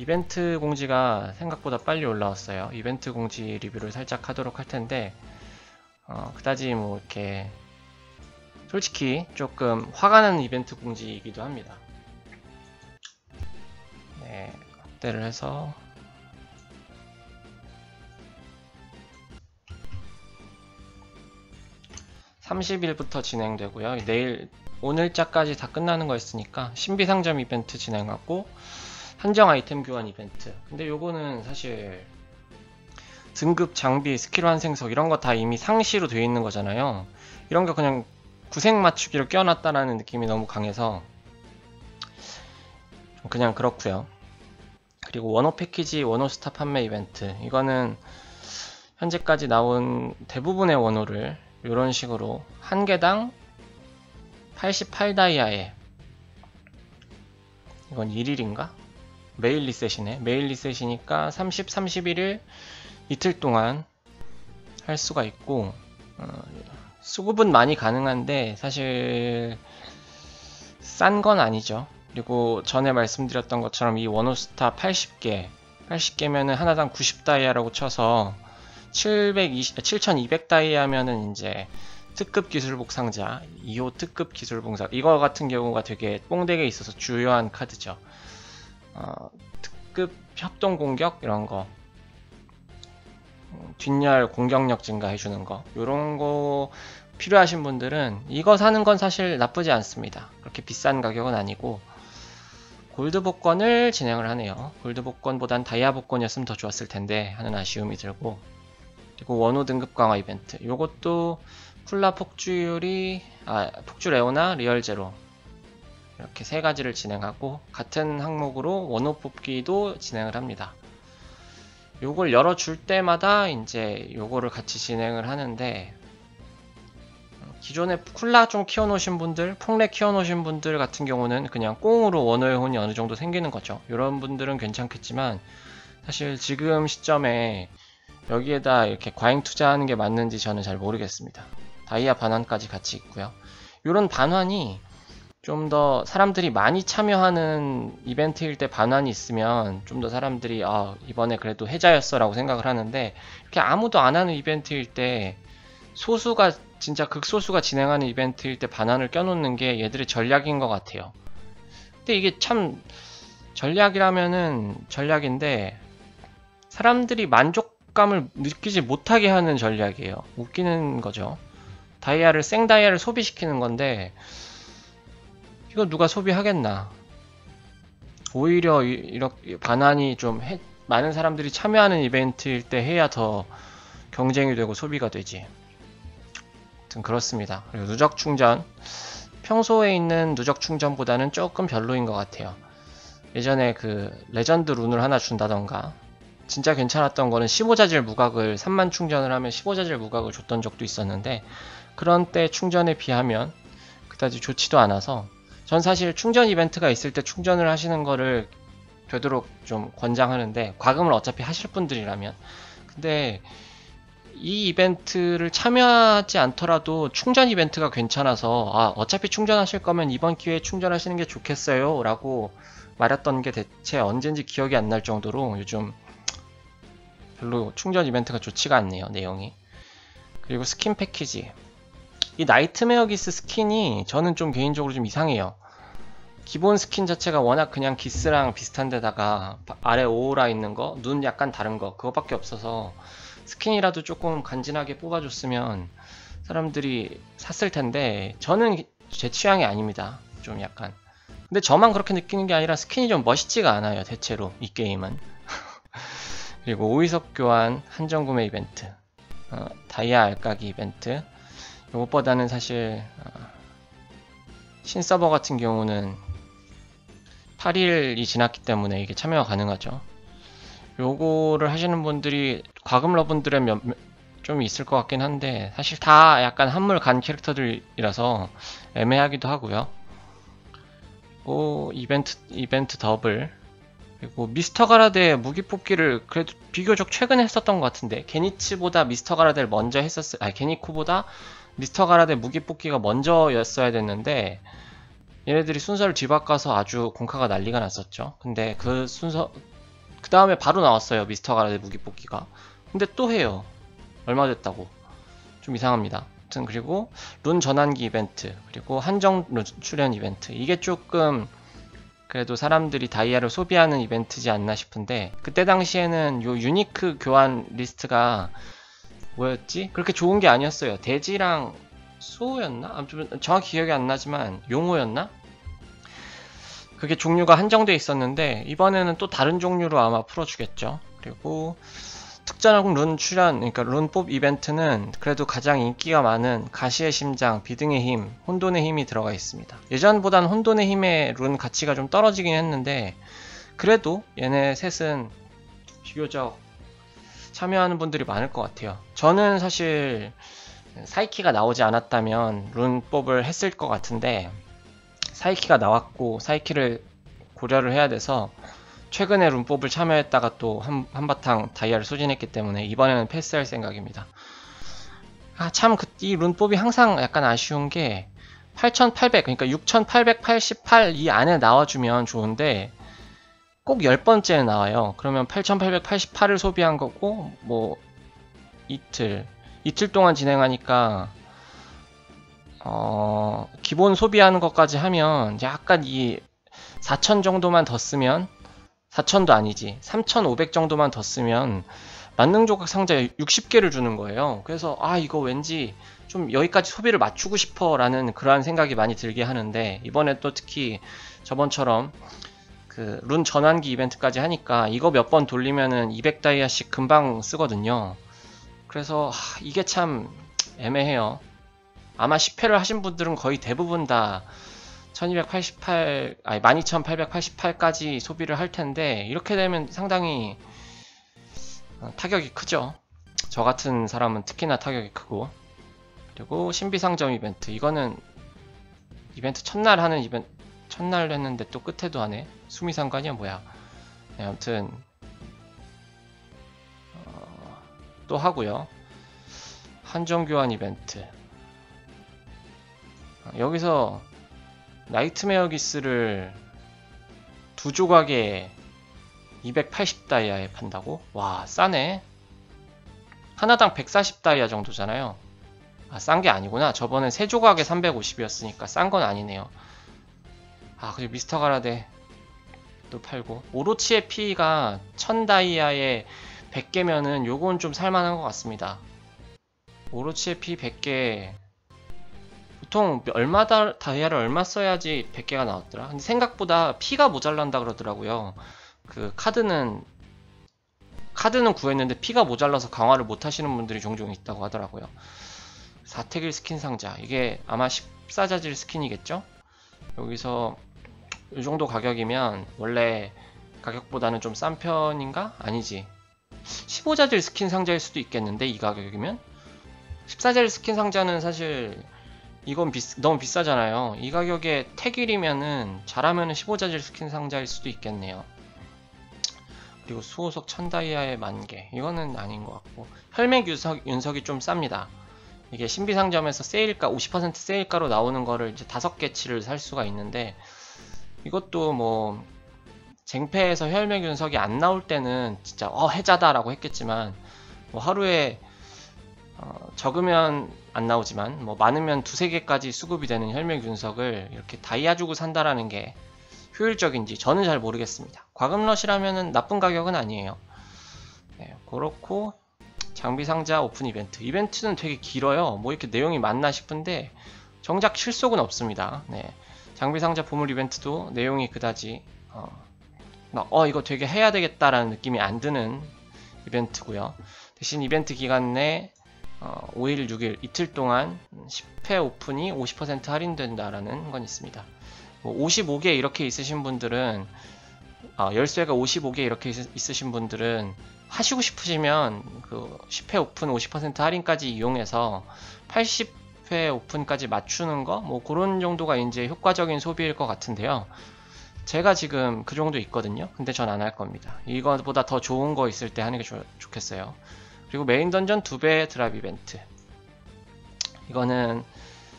이벤트 공지가 생각보다 빨리 올라왔어요. 이벤트 공지 리뷰를 살짝 하도록 할 텐데, 어, 그다지 뭐 이렇게 솔직히 조금 화가 나는 이벤트 공지이기도 합니다. 네, 확대를 해서 30일부터 진행되고요. 내일 오늘자까지 다 끝나는 거였으니까 신비 상점 이벤트 진행하고 한정 아이템 교환 이벤트. 근데 요거는 사실 등급 장비 스킬 환생석 이런 거 다 이미 상시로 되어 있는 거잖아요. 이런 거 그냥 구색 맞추기로 껴놨다라는 느낌이 너무 강해서 그냥 그렇고요. 그리고 원호 패키지 원호 스타 판매 이벤트 이거는 현재까지 나온 대부분의 원호를 이런 식으로 한 개당 88다이아에 이건 1일인가? 메일 리셋이네. 메일 리셋이니까 30, 31일 이틀 동안 할 수가 있고 어, 수급은 많이 가능한데 사실 싼 건 아니죠. 그리고 전에 말씀드렸던 것처럼 이 원호스타 80개 80개면은 하나당 90다이아라고 쳐서 720, 7200다이아면은 이제 특급 기술복 상자, 2호 특급 상자 이거 같은 경우가 되게 뽕덱에 있어서 주요한 카드죠. 어, 특급 협동 공격? 이런 거. 음, 뒷열 공격력 증가해주는 거. 이런 거 필요하신 분들은 이거 사는 건 사실 나쁘지 않습니다. 그렇게 비싼 가격은 아니고. 골드 복권을 진행을 하네요. 골드 복권보단 다이아 복권이었으면 더 좋았을 텐데 하는 아쉬움이 들고. 그리고 원호 등급 강화 이벤트. 이것도 쿨라 폭주율이 아 폭주 레오나 리얼 제로 이렇게 세 가지를 진행하고 같은 항목으로 원호 뽑기도 진행을 합니다. 요걸 열어줄 때마다 이제 요거를 같이 진행을 하는데 기존에 쿨라 좀 키워놓으신 분들, 폭레 키워놓으신 분들 같은 경우는 그냥 꽁으로 원호의 혼이 어느 정도 생기는 거죠. 이런 분들은 괜찮겠지만 사실 지금 시점에 여기에다 이렇게 과잉 투자하는 게 맞는지 저는 잘 모르겠습니다. 다이아 반환까지 같이 있고요. 이런 반환이 좀 더 사람들이 많이 참여하는 이벤트일 때 반환이 있으면 좀 더 사람들이 아 이번에 그래도 해자였어 라고 생각을 하는데 이렇게 아무도 안 하는 이벤트일 때 소수가 진짜 극소수가 진행하는 이벤트일 때 반환을 껴놓는 게 얘들의 전략인 것 같아요. 근데 이게 참 전략이라면은 전략인데 사람들이 만족감을 느끼지 못하게 하는 전략이에요. 웃기는 거죠. 다이아를 생 다이아를 소비시키는 건데 이거 누가 소비하겠나? 오히려 이렇게 반환이 좀 해, 많은 사람들이 참여하는 이벤트일 때 해야 더 경쟁이 되고 소비가 되지. 아무튼 그렇습니다. 그리고 누적 충전 평소에 있는 누적 충전보다는 조금 별로인 것 같아요. 예전에 그 레전드 룬을 하나 준다던가 진짜 괜찮았던 거는 15자질 무각을 3만 충전을 하면 15자질 무각을 줬던 적도 있었는데 그런 때 충전에 비하면 그다지 좋지도 않아서 전 사실 충전 이벤트가 있을 때 충전을 하시는 거를 되도록 좀 권장하는데 과금을 어차피 하실 분들이라면. 근데 이 이벤트를 참여하지 않더라도 충전 이벤트가 괜찮아서 아 어차피 충전하실 거면 이번 기회에 충전하시는 게 좋겠어요 라고 말했던 게 대체 언젠지 기억이 안 날 정도로 요즘 별로 충전 이벤트가 좋지가 않네요 내용이. 그리고 스킨 패키지 이 나이트메어 기스 스킨이 저는 좀 개인적으로 좀 이상해요 기본 스킨 자체가 워낙 그냥 기스랑 비슷한데다가 아래 오라 있는 거, 눈 약간 다른 거 그거밖에 없어서 스킨이라도 조금 간지나게 뽑아줬으면 사람들이 샀을 텐데 저는 제 취향이 아닙니다. 좀 약간. 근데 저만 그렇게 느끼는 게 아니라 스킨이 좀 멋있지가 않아요. 대체로 이 게임은. 그리고 오이석 교환 한정 구매 이벤트, 어, 다이아 알까기 이벤트. 이것보다는 사실 어, 신서버 같은 경우는 8일이 지났기 때문에 이게 참여가 가능하죠. 요거를 하시는 분들이 과금러 분들의 몇, 좀 있을 것 같긴 한데 사실 다 약간 한물 간 캐릭터들이라서 애매하기도 하고요. 오 이벤트 이벤트 더블 그리고 미스터 가라데 무기 뽑기를 그래도 비교적 최근에 했었던 것 같은데 게니츠보다 미스터 가라데를 먼저 했었어요. 아니 게니쿠보다 미스터 가라데 무기 뽑기가 먼저였어야 됐는데 얘네들이 순서를 뒤바꿔서 아주 공카가 난리가 났었죠. 근데 그 순서 그 다음에 바로 나왔어요 미스터 가라데 무기 뽑기가. 근데 또 해요. 얼마 됐다고. 좀 이상합니다. 아무튼 그리고 룬 전환기 이벤트 그리고 한정 룬 출연 이벤트. 이게 조금 그래도 사람들이 다이아를 소비하는 이벤트지 않나 싶은데 그때 당시에는 요 유니크 교환 리스트가 뭐였지? 그렇게 좋은 게 아니었어요 대지랑 수호였나? 아무튼 정확히 기억이 안 나지만 용호였나? 그게 종류가 한정돼 있었는데 이번에는 또 다른 종류로 아마 풀어주겠죠. 그리고 특전하고 룬 출연, 그러니까 룬뽑 이벤트는 그래도 가장 인기가 많은 가시의 심장, 비등의 힘, 혼돈의 힘이 들어가 있습니다. 예전보단 혼돈의 힘의 룬 가치가 좀 떨어지긴 했는데 그래도 얘네 셋은 비교적 참여하는 분들이 많을 것 같아요. 저는 사실 사이키가 나오지 않았다면 룬법을 했을 것 같은데 사이키가 나왔고 사이키를 고려를 해야 돼서 최근에 룬법을 참여했다가 또 한, 한바탕 다이아를 소진했기 때문에 이번에는 패스할 생각입니다. 아, 참, 그, 이 룬법이 항상 약간 아쉬운 게 8800, 그러니까 6888 이 안에 나와주면 좋은데 꼭 10번째에 나와요. 그러면 8888을 소비한 거고, 뭐, 이틀, 이틀 동안 진행하니까 어, 기본 소비하는 것까지 하면 약간 이 4천 정도만 더 쓰면 4천도 아니지 3,500 정도만 더 쓰면 만능 조각 상자에 60개를 주는 거예요. 그래서 아 이거 왠지 좀 여기까지 소비를 맞추고 싶어 라는 그러한 생각이 많이 들게 하는데 이번에 또 특히 저번처럼 그 룬 전환기 이벤트까지 하니까 이거 몇 번 돌리면은 200다이아씩 금방 쓰거든요. 그래서 하, 이게 참 애매해요. 아마 10회를 하신 분들은 거의 대부분 다 1288, 아니 12888까지 소비를 할 텐데 이렇게 되면 상당히 어, 타격이 크죠. 저 같은 사람은 특히나 타격이 크고 그리고 신비상점 이벤트 이거는 이벤트 첫날 하는 이벤트 첫날 했는데 또 끝에도 하네 수미상관이야? 뭐야? 네, 아무튼 어, 또 하고요. 한정 교환 이벤트. 여기서 나이트메어 기스를 두 조각에 280다이아에 판다고? 와 싸네. 하나당 140다이아 정도잖아요. 아 싼 게 아니구나. 저번에 세 조각에 350이었으니까 싼 건 아니네요 아 그리고 미스터 가라데 또 팔고 오로치의 피가 1000다이아에 100개면은 요건 좀 살만한 것 같습니다 오로치의 피 100개 보통 얼마 다, 다이아를 얼마 써야지 100개가 나왔더라. 근데 생각보다 피가 모자란다 그러더라고요. 그 카드는 카드는 구했는데 피가 모자라서 강화를 못 하시는 분들이 종종 있다고 하더라고요. 사택일 스킨 상자. 이게 아마 14자질 스킨이겠죠? 여기서 이 정도 가격이면 원래 가격보다는 좀 싼 편인가? 아니지. 15자질 스킨 상자일 수도 있겠는데 이 가격이면? 14자질 스킨 상자는 사실 이건 비싸, 너무 비싸잖아요. 이 가격에 택일이면은 잘하면은 15자질 스킨 상자일 수도 있겠네요. 그리고 수호석 천다이아의 만개 이거는 아닌 것 같고 혈맥 윤석, 윤석이 좀 쌉니다. 이게 신비상점에서 세일가 50% 세일가로 나오는 거를 이제 다섯 개치를 살 수가 있는데 이것도 뭐 쟁패에서 혈맥 윤석이 안 나올 때는 진짜 어 해자다라고 했겠지만 뭐 하루에 어, 적으면 안 나오지만 뭐 많으면 두세 개까지 수급이 되는 혈맥 윤석을 이렇게 다이아 주고 산다라는 게 효율적인지 저는 잘 모르겠습니다. 과금러시라면 나쁜 가격은 아니에요. 네, 그렇고 장비 상자 오픈 이벤트. 이벤트는 되게 길어요. 뭐 이렇게 내용이 많나 싶은데 정작 실속은 없습니다. 네. 장비 상자 보물 이벤트도 내용이 그다지 어, 어 이거 되게 해야 되겠다라는 느낌이 안 드는 이벤트고요. 대신 이벤트 기간 내 어, 5일, 6일 이틀 동안 10회 오픈이 50% 할인된다라는 건 있습니다. 뭐 55개 이렇게 있으신 분들은 어, 열쇠가 55개 이렇게 있, 으신 분들은 하시고 싶으시면 그 10회 오픈 50% 할인까지 이용해서 80 회 오픈까지 맞추는 거 뭐 그런 정도가 이제 효과적인 소비일 것 같은데요. 제가 지금 그 정도 있거든요. 근데 전 안 할 겁니다. 이거보다 더 좋은 거 있을 때 하는 게 좋, 좋겠어요. 그리고 메인 던전 2배 드랍 이벤트 이거는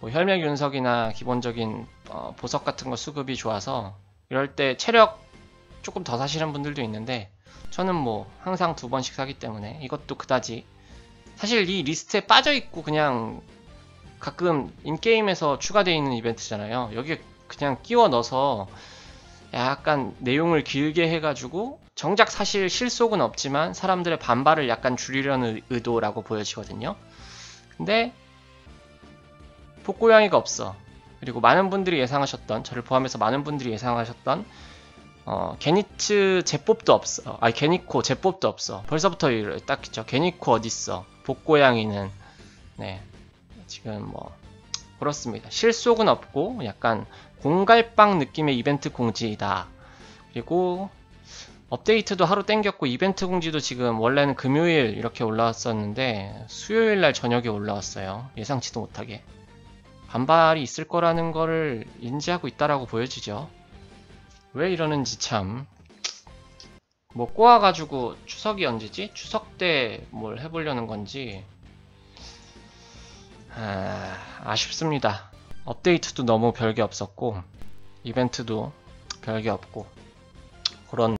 뭐 혈맥 윤석이나 기본적인 어, 보석 같은 거 수급이 좋아서 이럴 때 체력 조금 더 사시는 분들도 있는데 저는 뭐 항상 두 번씩 사기 때문에 이것도 그다지 사실 이 리스트에 빠져 있고 그냥 가끔 인게임에서 추가되어 있는 이벤트잖아요. 여기에 그냥 끼워 넣어서 약간 내용을 길게 해가지고 정작 사실 실속은 없지만 사람들의 반발을 약간 줄이려는 의- 의도라고 보여지거든요. 근데 복고양이가 없어. 그리고 많은 분들이 예상하셨던 저를 포함해서 많은 분들이 예상하셨던 어, 게니츠 제법도 없어. 아니 게니코 제법도 없어. 벌써부터 딱 있죠. 게니코 어딨어? 복고양이는 네 지금 뭐 그렇습니다. 실속은 없고 약간 공갈빵 느낌의 이벤트 공지이다. 그리고 업데이트도 하루 땡겼고 이벤트 공지도 지금 원래는 금요일 이렇게 올라왔었는데 수요일 날 저녁에 올라왔어요. 예상치도 못하게. 반발이 있을 거라는 거를 인지하고 있다라고 보여지죠. 왜 이러는지 참. 뭐 꼬아가지고 추석이 언제지? 추석 때 뭘 해보려는 건지 아, 아쉽습니다. 업데이트도 너무 별게 없었고 이벤트도 별게 없고 그런